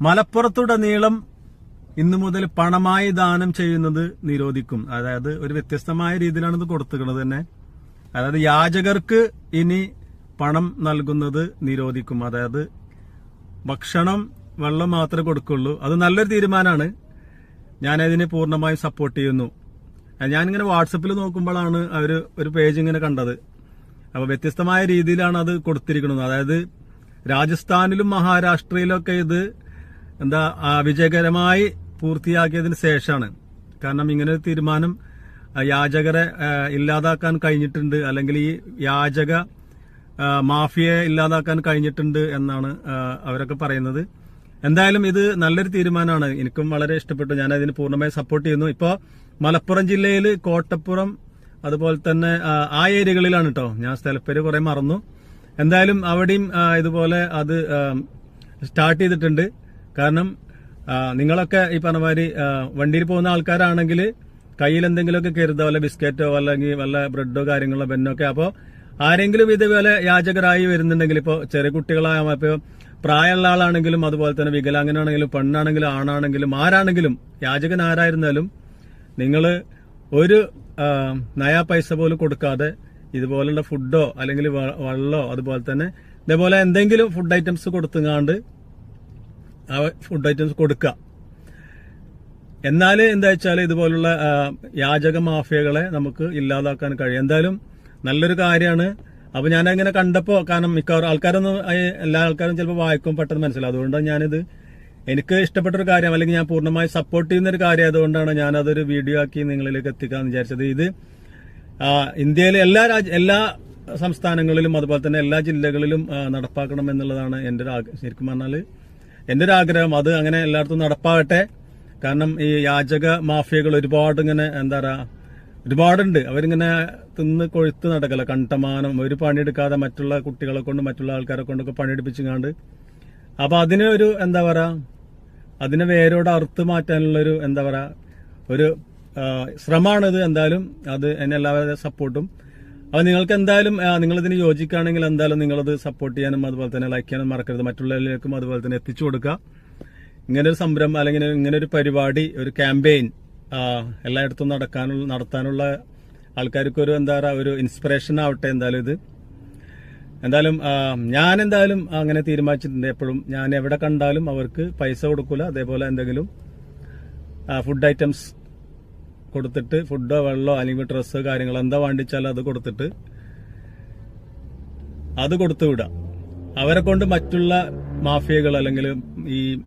മലപ്പുറത്തുടനീളം ഇന്നു മുതൽ പണമായി ദാനം ചെയ്യുന്നത് നിരോധിക്കും. അതായത് ഒരു വ്യത്യസ്തമായ രീതിയിലാണ് ഇത് കൊടുത്തിരിക്കുന്നത് തന്നെ. അതായത് യാചകർക്ക് ഇനി പണം നൽകുന്നത് നിരോധിക്കും. അതായത് ഭക്ഷണം വെള്ളം മാത്രമേ കൊടുക്കുള്ളൂ. അത് നല്ലൊരു തീരുമാനമാണ്. ഞാനതിനെ പൂർണമായും സപ്പോർട്ട് ചെയ്യുന്നു. ഞാനിങ്ങനെ വാട്സപ്പിൽ നോക്കുമ്പോഴാണ് അവർ ഒരു പേജ് ഇങ്ങനെ കണ്ടത്. അപ്പോൾ വ്യത്യസ്തമായ രീതിയിലാണ് അത് കൊടുത്തിരിക്കുന്നത്. അതായത് രാജസ്ഥാനിലും മഹാരാഷ്ട്രയിലും ഒക്കെ ഇത് എന്താ വിജയകരമായി പൂർത്തിയാക്കിയതിന് ശേഷമാണ്. കാരണം ഇങ്ങനെ ഒരു തീരുമാനം യാചകരെ ഇല്ലാതാക്കാൻ കഴിഞ്ഞിട്ടുണ്ട് അല്ലെങ്കിൽ ഈ യാചക മാഫിയെ ഇല്ലാതാക്കാൻ കഴിഞ്ഞിട്ടുണ്ട് എന്നാണ് അവരൊക്കെ പറയുന്നത്. എന്തായാലും ഇത് നല്ലൊരു തീരുമാനമാണ്. എനിക്കും വളരെ ഇഷ്ടപ്പെട്ടു. ഞാൻ അതിന് പൂർണമായി സപ്പോർട്ട് ചെയ്യുന്നു. ഇപ്പോൾ മലപ്പുറം ജില്ലയിൽ കോട്ടപ്പുറം അതുപോലെ തന്നെ ആ ഏരിയകളിലാണ് കേട്ടോ ഞാൻ സ്ഥലപ്പേര് കുറെ മറന്നു. എന്തായാലും അവിടെയും ഇതുപോലെ അത് സ്റ്റാർട്ട് ചെയ്തിട്ടുണ്ട്. കാരണം നിങ്ങളൊക്കെ ഈ പറഞ്ഞ മാതിരി വണ്ടിയിൽ പോകുന്ന ആൾക്കാരാണെങ്കിൽ കയ്യിൽ എന്തെങ്കിലുമൊക്കെ കരുതോ വല്ല ബിസ്ക്കറ്റോ അല്ലെങ്കിൽ വല്ല ബ്രെഡോ കാര്യങ്ങളോ പെന്നൊക്കെ അപ്പോൾ ആരെങ്കിലും ഇതേപോലെ യാചകരായി വരുന്നുണ്ടെങ്കിൽ ഇപ്പോൾ ചെറിയ കുട്ടികളായ ഇപ്പോൾ പ്രായമുള്ള ആളാണെങ്കിലും അതുപോലെ തന്നെ വികലാംഗനാണെങ്കിലും പെണ്ണാണെങ്കിലും ആണാണെങ്കിലും ആരാണെങ്കിലും യാചകൻ ആരായിരുന്നാലും നിങ്ങൾ ഒരു നയാ പൈസ പോലും കൊടുക്കാതെ ഇതുപോലുള്ള ഫുഡോ അല്ലെങ്കിൽ വെള്ളമോ അതുപോലെ തന്നെ ഇതേപോലെ എന്തെങ്കിലും ഫുഡ് ഐറ്റംസ് കൊടുത്തുങ്ങാണ്ട് ആ ഫുഡ് ഐറ്റംസ് കൊടുക്കുക. എന്നാൽ എന്താ വെച്ചാൽ ഇതുപോലുള്ള യാചക മാഫിയകളെ നമുക്ക് ഇല്ലാതാക്കാൻ കഴിയും. എന്തായാലും നല്ലൊരു കാര്യമാണ്. അപ്പോൾ ഞാൻ അങ്ങനെ കണ്ടപ്പോൾ കാരണം മിക്കവാറും ആൾക്കാരൊന്നും എല്ലാ ആൾക്കാരും ചിലപ്പോൾ വായിക്കും പെട്ടെന്ന് മനസ്സിലാവും. അതുകൊണ്ടാണ് ഞാനിത് എനിക്ക് ഇഷ്ടപ്പെട്ട ഒരു കാര്യം അല്ലെങ്കിൽ ഞാൻ പൂർണമായി സപ്പോർട്ട് ചെയ്യുന്ന ഒരു കാര്യം അതുകൊണ്ടാണ് ഞാൻ അതൊരു വീഡിയോ ആക്കി നിങ്ങളിലേക്ക് എത്തിക്കാന്ന് വിചാരിച്ചത്. ഇത് ഇന്ത്യയിലെ എല്ലാ രാജ്യ എല്ലാ സംസ്ഥാനങ്ങളിലും അതുപോലെ തന്നെ എല്ലാ ജില്ലകളിലും നടപ്പാക്കണം എന്നുള്ളതാണ് എന്റെ ശരിക്കും പറഞ്ഞാൽ എന്റെ ഒരു ആഗ്രഹം അത് അങ്ങനെ എല്ലായിടത്തും നടപ്പാകട്ടെ. കാരണം ഈ യാചക മാഫിയകൾ ഒരുപാട് ഇങ്ങനെ എന്താ പറയാ ഒരുപാടുണ്ട്. അവരിങ്ങനെ തിന്ന് കൊഴുത്ത് നടക്കല കണ്ടമാനം. ഒരു പണിയെടുക്കാതെ മറ്റുള്ള കുട്ടികളെ കൊണ്ട് മറ്റുള്ള ആൾക്കാരെ കൊണ്ടൊക്കെ പണിയെടുപ്പിച്ചുകൊണ്ട് അപ്പൊ അതിനെ ഒരു എന്താ പറയാ അതിനെ വേരോട് അറുത്ത് മാറ്റാനുള്ള ഒരു എന്താ പറയാ ഒരു ശ്രമമാണിത് എന്തായാലും അത് എന്നെ എല്ലാവരുടെ സപ്പോർട്ടും. അപ്പൊ നിങ്ങൾക്ക് എന്തായാലും നിങ്ങളിതിന് യോജിക്കുകയാണെങ്കിൽ എന്തായാലും നിങ്ങളത് സപ്പോർട്ട് ചെയ്യാനും അതുപോലെ തന്നെ ലൈക്ക് ചെയ്യാനും മറക്കരുത്. മറ്റുള്ളവരിലേക്കും അതുപോലെ തന്നെ എത്തിച്ചു കൊടുക്കുക. ഇങ്ങനെ ഒരു സംരംഭം അല്ലെങ്കിൽ ഇങ്ങനെ ഒരു പരിപാടി ഒരു ക്യാമ്പയിൻ എല്ലായിടത്തും നടക്കാനുള്ള നടത്താനുള്ള ആൾക്കാർക്ക് ഒരു എന്താ പറയുക ഒരു ഇൻസ്പിറേഷൻ ആവട്ടെ എന്തായാലും ഇത്. എന്തായാലും ഞാൻ എന്തായാലും അങ്ങനെ തീരുമാനിച്ചിട്ടുണ്ട് എപ്പോഴും. ഞാൻ എവിടെ കണ്ടാലും അവർക്ക് പൈസ കൊടുക്കൂല. അതേപോലെ എന്തെങ്കിലും ഫുഡ് ഐറ്റംസ് കൊടുത്തിട്ട് ഫുഡോ വെള്ളമോ അല്ലെങ്കിൽ ഡ്രസ്സോ കാര്യങ്ങളോ എന്താ വേണ്ടിച്ചാലും അത് കൊടുത്തിട്ട് അത് കൊടുത്തു വിടാം അവരെ കൊണ്ട് മറ്റുള്ള മാഫിയകൾ അല്ലെങ്കിൽ ഈ